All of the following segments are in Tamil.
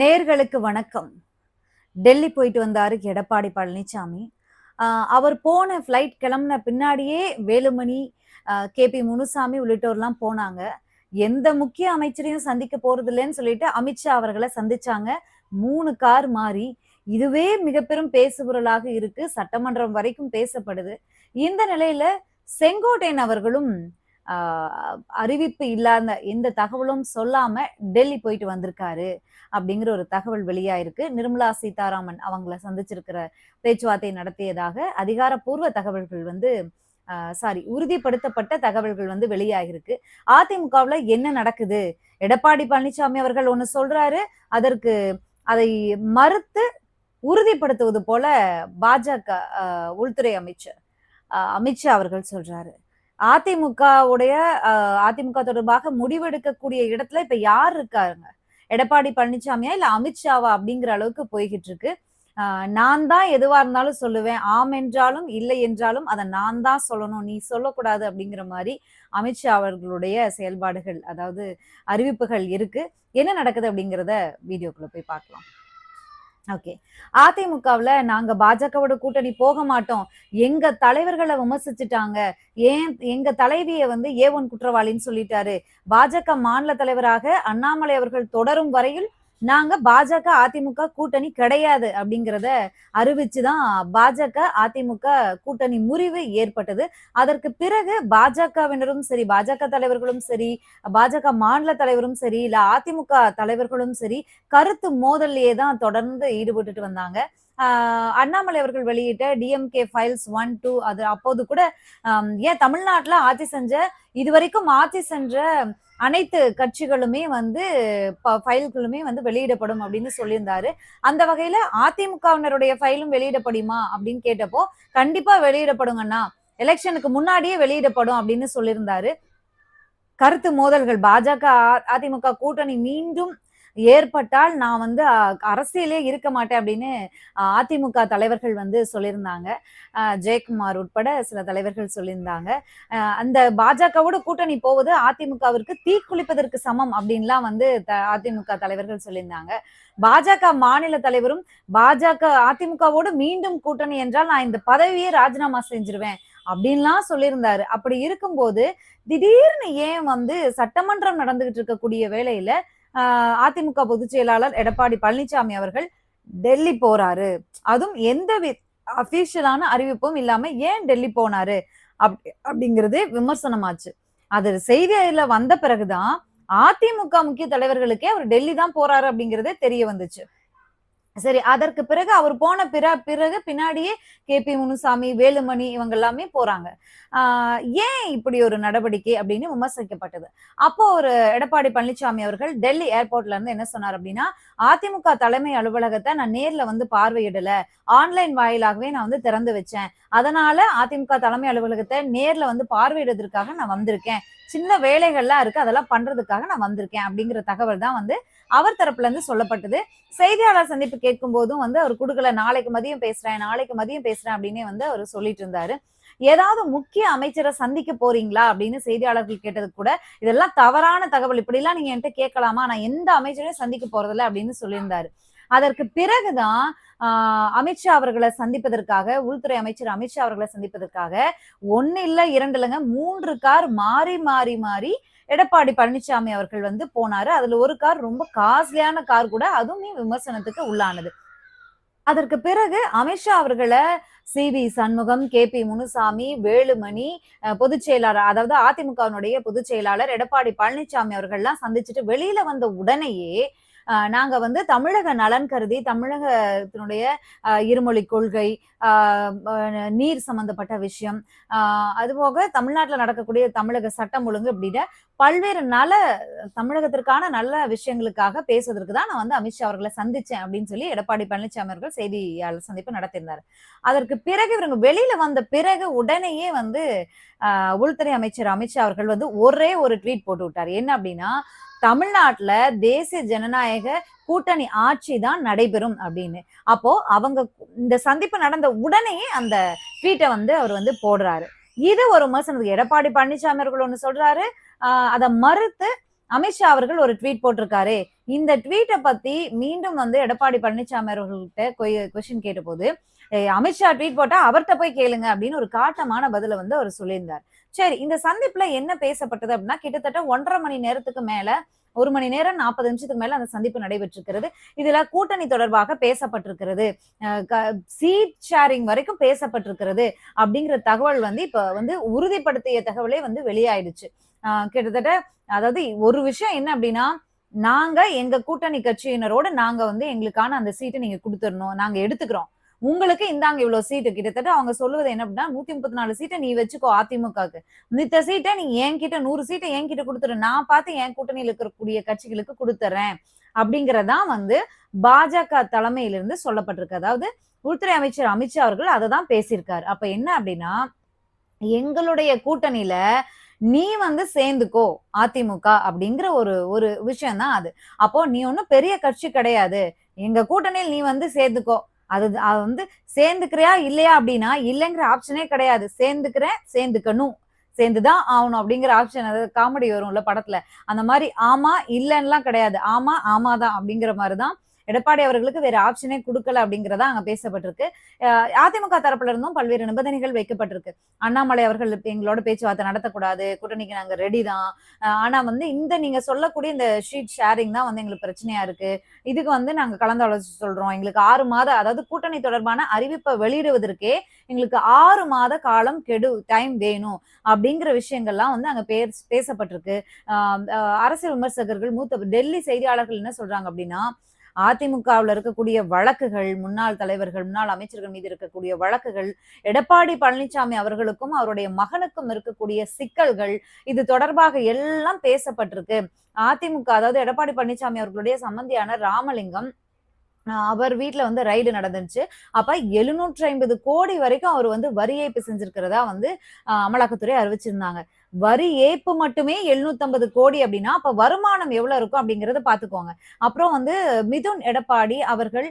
நேர்களுக்கு வணக்கம். டெல்லி போயிட்டு வந்தாரு எடப்பாடி பழனிசாமி அவர் போன ஃப்ளைட் கிளம்புன பின்னாடியே வேலுமணி கே பி முனுசாமி உள்ளிட்டோர்லாம் போனாங்க. எந்த முக்கிய அமைச்சரையும் சந்திக்க போறது இல்லைன்னு சொல்லிட்டு அமித்ஷா அவர்களை சந்திச்சாங்க. மூணு கார் மாறி. இதுவே மிக பெரும் பேசுபொருளாக இருக்கு. சட்டமன்றம் வரைக்கும் பேசப்படுது. இந்த நிலையில செங்கோட்டையன் அவர்களும் அறிவிப்பு இல்லாத எந்த தகவலும் சொல்லாம டெல்லி போயிட்டு வந்திருக்காரு அப்படிங்கிற ஒரு தகவல் வெளியாயிருக்கு. நிர்மலா சீதாராமன் அவங்கள சந்திச்சிருக்கிற பேச்சுவார்த்தை நடத்தியதாக அதிகாரப்பூர்வ தகவல்கள் வந்து சாரி உறுதிப்படுத்தப்பட்ட தகவல்கள் வந்து வெளியாகிருக்கு. அதிமுகவுல என்ன நடக்குது? எடப்பாடி பழனிசாமி அவர்கள் ஒண்ணு சொல்றாரு அதற்கு அதை மறுத்து உறுதிப்படுத்துவது போல பாஜக உள்துறை அமைச்சர் அமித்ஷா அவர்கள் சொல்றாரு. அதிமுகவுடைய அதிமுக தொடர்பாக முடிவெடுக்கக்கூடிய இடத்துல இப்ப யார் இருக்காருங்க? எடப்பாடி பழனிசாமியா இல்ல அமித்ஷாவா அப்படிங்கிற அளவுக்கு போய்கிட்டு இருக்கு. ஆஹ் நான் தான் எதுவா இருந்தாலும் சொல்லுவேன். ஆம் என்றாலும் இல்லை என்றாலும் அதை நான் தான் சொல்லணும். நீ சொல்லக்கூடாது அப்படிங்கிற மாதிரி அமித்ஷா அவர்களுடைய செயல்பாடுகள் அதாவது அறிவிப்புகள் இருக்கு. என்ன நடக்குது அப்படிங்கிறத வீடியோக்குள்ள போய் பார்க்கலாம். ஓகே அதிமுகவுல நாங்க பாஜகவோட கூட்டணி போக மாட்டோம். எங்க தலைவர்களை விமர்சிச்சுட்டாங்க. ஏன் எங்க தலைவியை வந்து ஏ ஒன் குற்றவாளின்னு சொல்லிட்டாரு. பாஜக மாநில தலைவராக அண்ணாமலை அவர்கள் தொடரும் வரையில் நாங்க பாஜக அதிமுக கூட்டணி கிடையாது அப்படிங்கிறத அறிவிச்சுதான் பாஜக அதிமுக கூட்டணி முறிவு ஏற்பட்டது. அதற்கு பிறகு பாஜகவினரும் சரி பாஜக தலைவர்களும் சரி பாஜக மாநில தலைவரும் சரி இல்ல அதிமுக தலைவர்களும் சரி கருத்து மோதல்லையே தான் தொடர்ந்து ஈடுபட்டுட்டு வந்தாங்க. ஆஹ் அண்ணாமலை அவர்கள் வெளியிட்ட டிஎம்கே ஃபைல்ஸ் ஒன் டூ அது அப்போது கூட ஏன் தமிழ்நாட்டுல ஆட்சி செஞ்ச இதுவரைக்கும் ஆட்சி சென்ற அனைத்து கட்சிகளுமே வந்து ப- ஃபைல்களுமே வந்து வெளியிடப்படும் அப்படின்னு சொல்லியிருந்தாரு. அந்த வகையில அதிமுகவினருடைய ஃபைலும் வெளியிடப்படுமா அப்படின்னு கேட்டப்போ கண்டிப்பா வெளியிடப்படுங்கண்ணா எலெக்ஷனுக்கு முன்னாடியே வெளியிடப்படும் அப்படின்னு சொல்லியிருந்தாரு. கருத்து மோதல்கள். பாஜக அ- அதிமுக கூட்டணி மீண்டும் ஏற்பட்டால் நான் வந்து அ, அரசியலே இருக்க மாட்டேன் அப்படின்னு அதிமுக தலைவர்கள் வந்து சொல்லியிருந்தாங்க. ஜெயக்குமார் உட்பட சில தலைவர்கள் சொல்லியிருந்தாங்க. அந்த பாஜகவோட கூட்டணி போவது அதிமுகவிற்கு தீக்குளிப்பதற்கு சமம் அப்படின்லாம் வந்து த- அதிமுக தலைவர்கள் சொல்லியிருந்தாங்க. பாஜக மாநில தலைவரும் பாஜக அதிமுகவோடு மீண்டும் கூட்டணி என்றால் நான் இந்த பதவியே ராஜினாமா செஞ்சிருவேன் அப்படின்லாம் சொல்லியிருந்தாரு. அப்படி இருக்கும்போது திடீர்னு ஏன் வந்து சட்டமன்றம் நடந்துகிட்டு இருக்கக்கூடிய வேலையில அதிமுக பொதுச் செயலாளர் எடப்பாடி பழனிசாமி அவர்கள் டெல்லி போறாரு. அதுவும் எந்த அபிஷியலான அறிவிப்பும் இல்லாம ஏன் டெல்லி போனாரு? அப் அப்படிங்கிறது விமர்சனமாச்சு. அது செய்தியில வந்த பிறகுதான் அதிமுக முக்கிய தலைவர்களுக்கே அவர் டெல்லி தான் போறாரு அப்படிங்கறதே தெரிய வந்துச்சு. சரி அதற்கு பிறகு அவர் போன பிற பிறகு பின்னாடியே கே. பி. முனுசாமி வேலுமணி இவங்க எல்லாமே போறாங்க. ஆஹ் ஏன் இப்படி ஒரு நடவடிக்கை அப்படின்னு விமர்சிக்கப்பட்டது? அப்போ ஒரு எடப்பாடி பழனிசாமி அவர்கள் டெல்லி ஏர்போர்ட்ல இருந்து என்ன சொன்னார் அப்படின்னா அதிமுக தலைமை அலுவலகத்தை நான் நேர்ல வந்து பார்வையிடல. ஆன்லைன் வாயிலாகவே நான் வந்து திறந்து வச்சேன். அதனால அதிமுக தலைமை அலுவலகத்தை நேர்ல வந்து பார்வையிடுறதுக்காக நான் வந்திருக்கேன். சின்ன வேலைகள்லாம் இருக்கு அதெல்லாம் பண்றதுக்காக நான் வந்திருக்கேன் அப்படிங்கிற தகவல் தான் வந்து அவர் தரப்புல இருந்து சொல்லப்பட்டது. செய்தியாளர் சந்திப்பு கேட்கும் போதும் வந்து அவர் கொடுக்கல நாளைக்கு மதியம் பேசுறேன் நாளைக்கு மதியம் பேசுறேன் அப்படின்னே வந்து அவர் சொல்லிட்டு இருந்தாரு. ஏதாவது முக்கிய அமைச்சரை சந்திக்க போறீங்களா அப்படின்னு செய்தியாளர்கள் கேட்டது கூட இதெல்லாம் தவறான தகவல் இப்படிலாம் நீங்க என்கிட்ட கேட்கலாமா? நான் எந்த அமைச்சரையும் சந்திக்க போறதில்ல அப்படின்னு சொல்லியிருந்தாரு. அதற்கு பிறகுதான் அமித்ஷா அவர்களை சந்திப்பதற்காக உள்துறை அமைச்சர் அமித்ஷா அவர்களை சந்திப்பதற்காக ஒன்னு இல்ல இரண்டு இல்லைங்க மூன்று கார் மாறி மாறி மாறி எடப்பாடி பழனிசாமி அவர்கள் வந்து போனாரு. அதுல ஒரு கார் ரொம்ப காஸ்ட்லியான கார் கூட அதுவுமே விமர்சனத்துக்கு உள்ளானது. அதற்கு பிறகு அமித்ஷா அவர்களை C. V. Shanmugam K. P. Munusamy Velumani பொதுச்செயலாளர் பொதுச் செயலாளர் அதாவது அதிமுகவினுடைய பொதுச் செயலாளர் எடப்பாடி பழனிசாமி அவர்கள்லாம் சந்திச்சுட்டு வெளியில வந்த உடனேயே நாங்க வந்து தமிழக நலன் கருதி தமிழகத்தினுடைய இருமொழி கொள்கை நீர் சம்பந்தப்பட்ட விஷயம் அதுபோக தமிழ்நாட்டில் நடக்கக்கூடிய தமிழக சட்டம் ஒழுங்கு அப்படின்னு பல்வேறு நல தமிழகத்திற்கான நல்ல விஷயங்களுக்காக பேசுவதற்கு தான் நான் வந்து அமித்ஷா அவர்களை சந்திச்சேன் அப்படின்னு சொல்லி எடப்பாடி பழனிசாமி அவர்கள் செய்தியாளர் சந்திப்பு நடத்தியிருந்தார். அதற்கு பிறகு இவங்க வெளியில வந்த பிறகு உடனேயே வந்து உள்துறை அமைச்சர் அமித்ஷா அவர்கள் வந்து ஒரே ஒரு ட்வீட் போட்டு விட்டார். என்ன அப்படின்னா தமிழ்நாட்டுல தேசிய ஜனநாயக கூட்டணி ஆட்சி தான் நடைபெறும் அப்படின்னு. அப்போ அவங்க இந்த சந்திப்பு நடந்த உடனே அந்த ட்வீட்டை வந்து அவர் வந்து போடுறாரு. இது ஒரு விமர்சனத்துக்கு எடப்பாடி பழனிசாமி அவர்கள் ஒன்று சொல்றாரு. அதை மறுத்து அமித்ஷா அவர்கள் ஒரு ட்வீட் போட்டிருக்காரு. இந்த ட்வீட்டை பத்தி மீண்டும் வந்து எடப்பாடி பழனிசாமி அவர்கள்ட்ட கொஸ்டின் கேட்டபோது அமித்ஷா ட்வீட் போட்டா அவர்கிட்ட போய் கேளுங்க அப்படின்னு ஒரு காட்டமான பதில வந்து அவர் சொல்லியிருந்தார். சரி இந்த சந்திப்புல என்ன பேசப்பட்டது அப்படின்னா கிட்டத்தட்ட ஒன்றரை மணி நேரத்துக்கு மேல ஒரு மணி நேரம் நாற்பது நிமிஷத்துக்கு மேல அந்த சந்திப்பு நடைபெற்றிருக்கிறது. இதுல கூட்டணி தொடர்பாக பேசப்பட்டிருக்கிறது. சீட் ஷேரிங் வரைக்கும் பேசப்பட்டிருக்கிறது அப்படிங்கிற தகவல் வந்து இப்ப வந்து உறுதிப்படுத்திய தகவலே வந்து வெளியாயிடுச்சு. கிட்டத்தட்ட அதாவது ஒரு விஷயம் என்ன அப்படின்னா நாங்க எங்க கூட்டணி கட்சியினரோட நாங்க வந்து எங்களுக்கான அந்த சீட்டை நீங்க கொடுத்துடணும் நாங்க எடுத்துக்கிறோம். உங்களுக்கு இந்தாங்க இவ்வளவு சீட்டு கிட்டத்தட்ட அவங்க சொல்லுவது என்ன அப்படின்னா நூத்தி முப்பத்தி நாலு சீட்டை நீ வச்சுக்கோ அதிமுகக்கு மித்த சீட்டை நீ என்கிட்ட நூறு சீட்டை என்கிட்ட கொடுத்துரு. நான் பார்த்து என் கூட்டணியில் இருக்கக்கூடிய கட்சிகளுக்கு கொடுத்துறேன். அப்படிங்கறதான் வந்து பாஜக தலைமையிலிருந்து சொல்லப்பட்டிருக்கு. அதாவது உள்துறை அமைச்சர் அமித்ஷா அவர்கள் அதை தான் பேசியிருக்காரு. அப்ப என்ன அப்படின்னா எங்களுடைய கூட்டணியில நீ வந்து சேர்ந்துக்கோ அதிமுக அப்படிங்கிற ஒரு ஒரு விஷயம் தான் அது. அப்போ நீ ஒன்றும் பெரிய கட்சி கிடையாது. எங்க கூட்டணியில் நீ வந்து சேர்ந்துக்கோ. அது அது வந்து சேர்ந்துக்கிறியா இல்லையா அப்படின்னா இல்லைங்கிற ஆப்ஷனே கிடையாது. சேர்ந்துக்கிறேன் சேர்ந்துக்கணும். சேர்ந்துதான் ஆகணும் அப்படிங்கிற ஆப்ஷன் அதாவது காமெடி வரும்ல படத்துல. அந்த மாதிரி ஆமா இல்லைன்னுலாம் கிடையாது. ஆமா ஆமாதான் அப்படிங்கிற மாதிரி தான் எடப்பாடி அவர்களுக்கு வேற ஆப்ஷனே கொடுக்கல அப்படிங்கறதா அங்க பேசப்பட்டிருக்கு. அதிமுக தரப்புல இருந்தும் பல்வேறு நிபந்தனைகள் வைக்கப்பட்டிருக்கு. அண்ணாமலை அவர்கள் எங்களோட பேச்சுவார்த்தை நடத்தக்கூடாது கூட்டணிக்கு நாங்க ரெடி தான். ஆனா வந்து இந்த நீங்க சொல்லக்கூடிய இந்த ஷீட் ஷேரிங் தான் வந்து எங்களுக்கு பிரச்சனையா இருக்கு. இதுக்கு வந்து நாங்க கலந்து சொல்றோம். எங்களுக்கு ஆறு மாத அதாவது கூட்டணி தொடர்பான அறிவிப்பை வெளியிடுவதற்கே எங்களுக்கு ஆறு மாத காலம் கெடு டைம் வேணும் அப்படிங்கிற விஷயங்கள்லாம் வந்து அங்க பேர் பேசப்பட்டிருக்கு. ஆஹ் அரசியல் விமர்சகர்கள் மூத்த டெல்லி செய்தியாளர்கள் என்ன சொல்றாங்க அப்படின்னா அதிமுகவில் இருக்கக்கூடிய வழக்குகள் முன்னாள் தலைவர்கள் முன்னாள் அமைச்சர்கள் மீது இருக்கக்கூடிய வழக்குகள் எடப்பாடி பழனிசாமி அவர்களுக்கும் அவருடைய மகனுக்கும் இருக்கக்கூடிய சிக்கல்கள் இது தொடர்பாக எல்லாம் பேசப்பட்டிருக்கு. அதிமுக அதாவது எடப்பாடி பழனிசாமி அவர்களுடைய சம்பந்தியான ராமலிங்கம் ஆஹ் அவர் வீட்டுல வந்து ரைடு நடந்துச்சு அப்ப எழுநூற்றி ஐம்பது கோடி வரைக்கும் அவர் வந்து வரி ஏய்ப்பு செஞ்சிருக்கிறதா வந்து ஆஹ் அமலாக்கத்துறை அறிவிச்சிருந்தாங்க. வரி ஏய்ப்பு மட்டுமே 750 கோடி அப்படின்னா அப்ப வருமானம் எவ்வளவு இருக்கும் அப்படிங்கறத பாத்துக்கோங்க. அப்புறம் வந்து மிதுன் எடப்பாடி அவர்கள்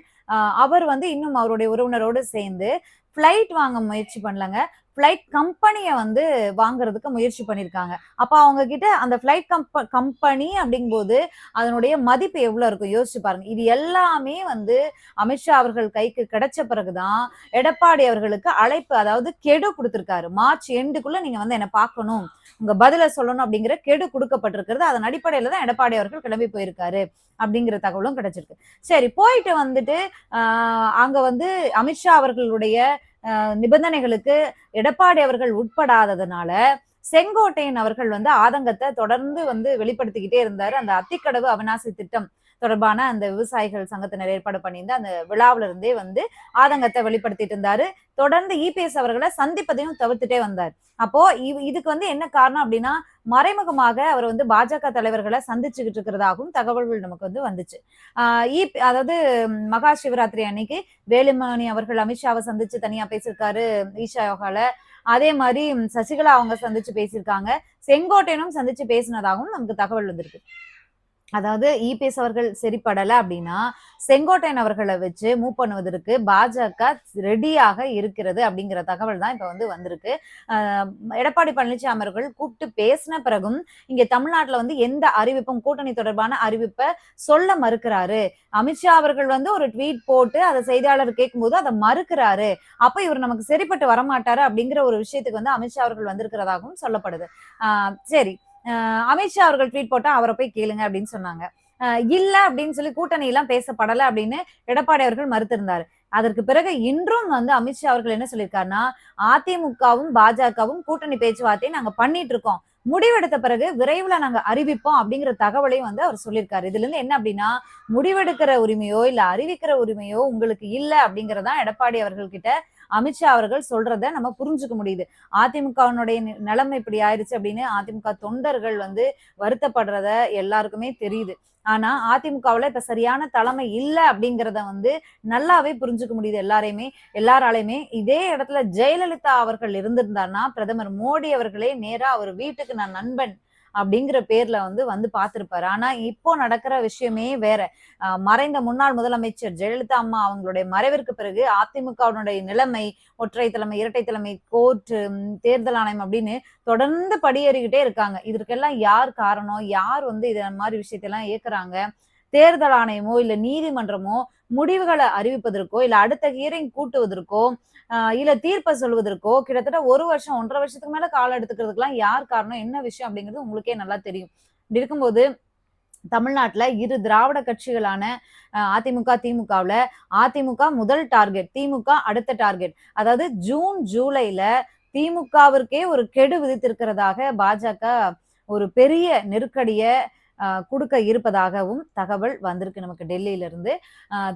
அவர் வந்து இன்னும் அவருடைய உறவினரோடு சேர்ந்து பிளைட் வாங்க முயற்சி பண்ணலங்க. ஃப்ளைட் கம்பெனியை வந்து வாங்குறதுக்கு முயற்சி பண்ணியிருக்காங்க அப்போ அவங்க கிட்ட அந்த ஃப்ளைட் கம்ப கம்பெனி அப்படிங்கும்போது அதனுடைய மதிப்பு எவ்வளோ இருக்கும்? யோசிச்சு பாருங்க. இது எல்லாமே வந்து அமித்ஷா அவர்கள் கைக்கு கிடைச்ச பிறகுதான் எடப்பாடி அவர்களுக்கு அழைப்பு அதாவது கெடு கொடுத்துருக்காரு. மார்ச் எண்டுக்குள்ள நீங்க வந்து என்ன பார்க்கணும். உங்க பதில சொல்லணும் அப்படிங்கிற கெடு கொடுக்கப்பட்டிருக்கிறது. அதன் அடிப்படையில தான் எடப்பாடி அவர்கள் கிளம்பி போயிருக்காரு அப்படிங்கிற தகவலும் கிடைச்சிருக்கு. சரி போயிட்டு வந்துட்டு அங்க வந்து அமித்ஷா அவர்களுடைய நிபந்தனைகளுக்கு எடப்பாடி அவர்கள் உட்படாததுனால செங்கோட்டையன் அவர்கள் வந்து ஆதங்கத்தை தொடர்ந்து வந்து வெளிப்படுத்திக்கிட்டே இருந்தாரு. அந்த அத்திக்கடவு அவினாசி திட்டம் தொடர்பான அந்த விவசாயிகள் சங்கத்தினர் ஏற்பாடு பண்ணியிருந்த அந்த விழாவில இருந்தே வந்து ஆதங்கத்தை வெளிப்படுத்திட்டு இருந்தாரு. தொடர்ந்து இபிஎஸ் அவர்களை சந்திப்பதையும் தவிர்த்துட்டே வந்தார். அப்போ இவ்- இதுக்கு வந்து என்ன காரணம் அப்படின்னா மறைமுகமாக அவர் வந்து பாஜக தலைவர்களை சந்திச்சுக்கிட்டு இருக்கிறதாகவும் தகவல்கள் நமக்கு வந்து வந்துச்சு. ஆஹ் அதாவது மகா சிவராத்திரி அன்னைக்கு வேலுமணி அவர்கள் அமித்ஷாவை சந்திச்சு தனியா பேசியிருக்காரு ஈஷா யோகால. அதே மாதிரி சசிகலா அவங்க சந்திச்சு பேசியிருக்காங்க. செங்கோட்டையனும் சந்திச்சு பேசினதாகவும் நமக்கு தகவல் வந்திருக்கு. அதாவது இபிஎஸ் அவர்கள் சரிப்படல அப்படின்னா செங்கோட்டையன் அவர்களை வச்சு மூவ் பண்ணுவதற்கு பாஜக ரெடியாக இருக்கிறது அப்படிங்கிற தகவல் தான் இப்ப வந்து வந்திருக்கு. எடப்பாடி பழனிசாமி அவர்கள் கூப்பிட்டு பேசின பிறகும் இங்க தமிழ்நாட்டுல வந்து எந்த அறிவிப்பும் கூட்டணி தொடர்பான அறிவிப்பை சொல்ல மறுக்கிறாரு. அமித்ஷா அவர்கள் வந்து ஒரு ட்வீட் போட்டு அதை செய்தியாளர் கேட்கும்போது அதை மறுக்கிறாரு. அப்ப இவர் நமக்கு சரிப்பட்டு வரமாட்டாரு அப்படிங்கிற ஒரு விஷயத்துக்கு வந்து அமித்ஷா அவர்கள் வந்திருக்கிறதாகவும் சொல்லப்படுது. ஆஹ் சரி. அமித்ஷா அவர்கள் ட்வீட் போட்டா அவரை போய் கேளுங்க அப்படின்னு சொன்னாங்க. இல்ல அப்படின்னு சொல்லி கூட்டணி எல்லாம் பேசப்படல அப்படின்னு எடப்பாடி அவர்கள் மறுத்திருந்தாரு. அதற்கு பிறகு இன்றும் வந்து அமித்ஷா அவர்கள் என்ன சொல்லியிருக்காருன்னா அதிமுகவும் பாஜகவும் கூட்டணி பேச்சுவார்த்தையை நாங்க பண்ணிட்டு இருக்கோம். முடிவெடுத்த பிறகு விரைவில் நாங்க அறிவிப்போம் அப்படிங்கிற தகவலையும் வந்து அவர் சொல்லியிருக்காரு. இதுல இருந்து என்ன அப்படின்னா முடிவெடுக்கிற உரிமையோ இல்ல அறிவிக்கிற உரிமையோ உங்களுக்கு இல்லை அப்படிங்கறதான் எடப்பாடி அவர்கள் கிட்ட அமித்ஷா அவர்கள் சொல்றத நம்ம புரிஞ்சுக்க முடியுது. அதிமுகவினுடைய நி- நிலைமை இப்படி ஆயிருச்சு அப்படின்னு அதிமுக தொண்டர்கள் வந்து வருத்தப்படுறத எல்லாருக்குமே தெரியுது. ஆனா அதிமுகவுல இப்ப சரியான தலைமை இல்லை அப்படிங்கிறத வந்து நல்லாவே புரிஞ்சுக்க முடியுது எல்லாரையுமே எல்லாராலையுமே. இதே இடத்துல ஜெயலலிதா அவர்கள் இருந்திருந்தாருன்னா பிரதமர் மோடி அவர்களே நேரா அவர் வீட்டுக்கு நான் நண்பன் அப்படிங்கிற பேர்ல வந்து வந்து பார்த்திருப்பாரு. ஆனா இப்போ நடக்கிற விஷயமே வேற. மறைந்த முன்னாள் முதலமைச்சர் ஜெயலலிதா அம்மா அவங்களுடைய மறைவிற்கு பிறகு அதிமுகவினுடைய நிலைமை ஒற்றை தலைமை இரட்டை தலைமை கோர்ட்டு தேர்தல் ஆணையம் அப்படின்னு தொடர்ந்து படியேறிக்கிட்டே இருக்காங்க. இதற்கெல்லாம் யார் காரணம்? யார் வந்து இதை மாதிரி விஷயத்தெல்லாம் இயக்குறாங்க தேர்தல் ஆணையமோ இல்ல நீதிமன்றமோ முடிவுகளை அறிவிப்பதற்கோ இல்ல அடுத்த ஹியரிங் கூட்டுவதற்கோ இல்ல தீர்ப்பை சொல்வதற்கோ கிட்டத்தட்ட ஒரு வருஷம் ஒன்றரை வருஷத்துக்கு மேல காலம் எடுத்துக்கிறதுக்கெல்லாம் யார் காரணம் என்ன விஷயம் அப்படிங்கிறது உங்களுக்கே நல்லா தெரியும். இப்படி இருக்கும்போது தமிழ்நாட்டுல இரு திராவிட கட்சிகளான அதிமுக திமுகவுல அதிமுக முதல் டார்கெட் திமுக அடுத்த டார்கெட் அதாவது ஜூன் ஜூலைல திமுகவிற்கே ஒரு கெடு விதித்திருக்கிறதாக பாஜக ஒரு பெரிய நெருக்கடியை கொடுக்க இருப்பதாகவும் தகவல் வந்திருக்கு நமக்கு டெல்லியில இருந்து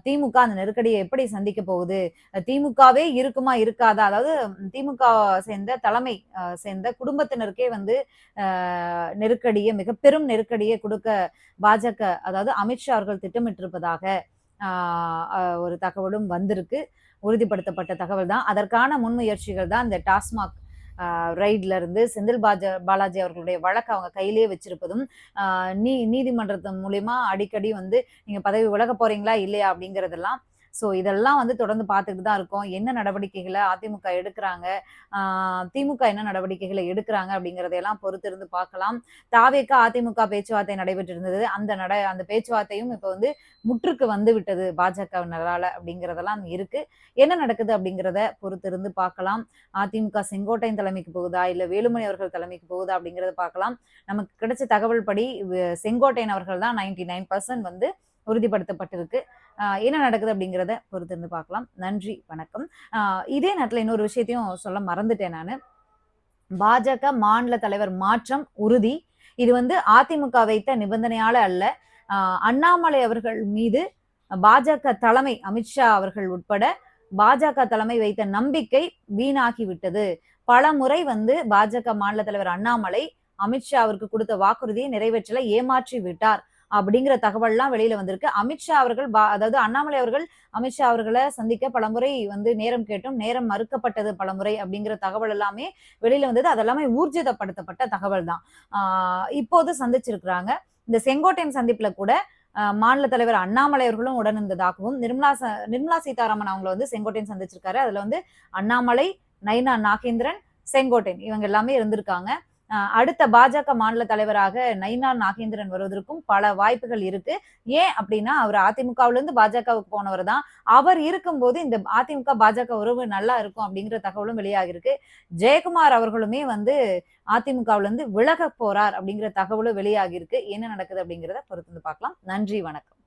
திமுக அந்த நெருக்கடியை எப்படி சந்திக்க போகுது? திமுகவே இருக்குமா இருக்காதா? அதாவது திமுக சேர்ந்த தலைமை சேர்ந்த குடும்பத்தினருக்கே வந்து நெருக்கடியை மிக பெரும் நெருக்கடியை கொடுக்க பாஜக அதாவது அமித்ஷா அவர்கள் திட்டமிட்டிருப்பதாக ஒரு தகவலும் வந்திருக்கு. உறுதிப்படுத்தப்பட்ட தகவல் தான் அதற்கான முன்முயற்சிகள் தான் இந்த டாஸ்மாக் ரைட்ல இருந்து செந்தில் பாஜ பாலாஜி அவர்களுடைய வழக்கு அவங்க கையிலேயே வச்சிருப்பதும் நீ நீதிமன்றத்தின் மூலியமா அடிக்கடி வந்து நீங்க பதவி விலக போறீங்களா இல்லையா அப்படிங்கறதெல்லாம் ஸோ இதெல்லாம் வந்து தொடர்ந்து பார்த்துட்டு தான் இருக்கோம். என்ன நடவடிக்கைகளை அதிமுக எடுக்கிறாங்க? திமுக என்ன நடவடிக்கைகளை எடுக்கிறாங்க அப்படிங்கிறதையெல்லாம் பொறுத்திருந்து பார்க்கலாம். தாவேக்கா அதிமுக பேச்சுவார்த்தை நடைபெற்றிருந்தது. அந்த நட அந்த பேச்சுவார்த்தையும் இப்போ வந்து முற்றுக்கு வந்து விட்டது பாஜகவினரால அப்படிங்கிறதெல்லாம் இருக்கு. என்ன நடக்குது அப்படிங்கிறத பொறுத்திருந்து பார்க்கலாம். அதிமுக செங்கோட்டையின் தலைமைக்கு போகுதா? இல்லை வேலுமணி அவர்கள் தலைமைக்கு போகுதா? அப்படிங்கிறத பார்க்கலாம். நமக்கு கிடைச்ச தகவல் படி செங்கோட்டையன் அவர்கள் தான் நைன்டி நைன் பர்சன்ட் வந்து உறுதிப்படுத்தப்பட்டிருக்கு. என்ன நடக்குது அப்படிங்கிறத பொறுத்திருந்து பார்க்கலாம். நன்றி வணக்கம். இதே நேரத்தில் இன்னொரு விஷயத்தையும் சொல்ல மறந்துட்டேன் நான். பாஜக மாநில தலைவர் மாற்றம் உறுதி. இது வந்து அதிமுக வைத்த நிபந்தனையால அல்ல. அண்ணாமலை அவர்கள் மீது பாஜக தலைமை அமித்ஷா அவர்கள் உட்பட பாஜக தலைமை வைத்த நம்பிக்கை வீணாகி விட்டது. பல முறை வந்து பாஜக மாநில தலைவர் அண்ணாமலை அமித்ஷா அவருக்கு கொடுத்த வாக்குறுதியை நிறைவேற்றல ஏமாற்றி விட்டார். அப்படிங்கிற தகவல்லாம் வெளியில வந்திருக்கு. அமித்ஷா அவர்கள் அதாவது அண்ணாமலை அவர்கள் அமித்ஷா அவர்களை சந்திக்க பலமுறை வந்து நேரம் கேட்டும் நேரம் மறுக்கப்பட்டது பலமுறை அப்படிங்கிற தகவல் எல்லாமே வெளியில வந்தது. அதெல்லாமே ஊர்ஜிதப்படுத்தப்பட்ட தகவல் தான். ஆஹ் இப்போது சந்திச்சிருக்கிறாங்க. இந்த செங்கோட்டையன் சந்திப்புல கூட மாநில தலைவர் அண்ணாமலை அவர்களும் உடனிருந்ததாகவும் நிர்மலா நிர்மலா சீதாராமன் அவங்களை வந்து செங்கோட்டையன் சந்திச்சிருக்காரு. அதுல வந்து அண்ணாமலை நைனா நாகேந்திரன் செங்கோட்டையன் இவங்க எல்லாமே இருந்திருக்காங்க. அடுத்த பாஜக மாநில தலைவராக நைனா நாகேந்திரன் வருவதற்கும் பல வாய்ப்புகள் இருக்கு. ஏன் அப்படின்னா அவர் அதிமுகவுல இருந்து பாஜகவுக்கு போனவர் தான். அவர் இருக்கும்போது இந்த அதிமுக பாஜக உறவு நல்லா இருக்கும் அப்படிங்கிற தகவலும் வெளியாகிருக்கு ஜெயக்குமார் அவர்களுமே வந்து அதிமுகவுல இருந்து விலக போறார் அப்படிங்கிற தகவலும் வெளியாகிருக்கு என்ன நடக்குது அப்படிங்கிறத பொறுத்து பார்க்கலாம். நன்றி வணக்கம்.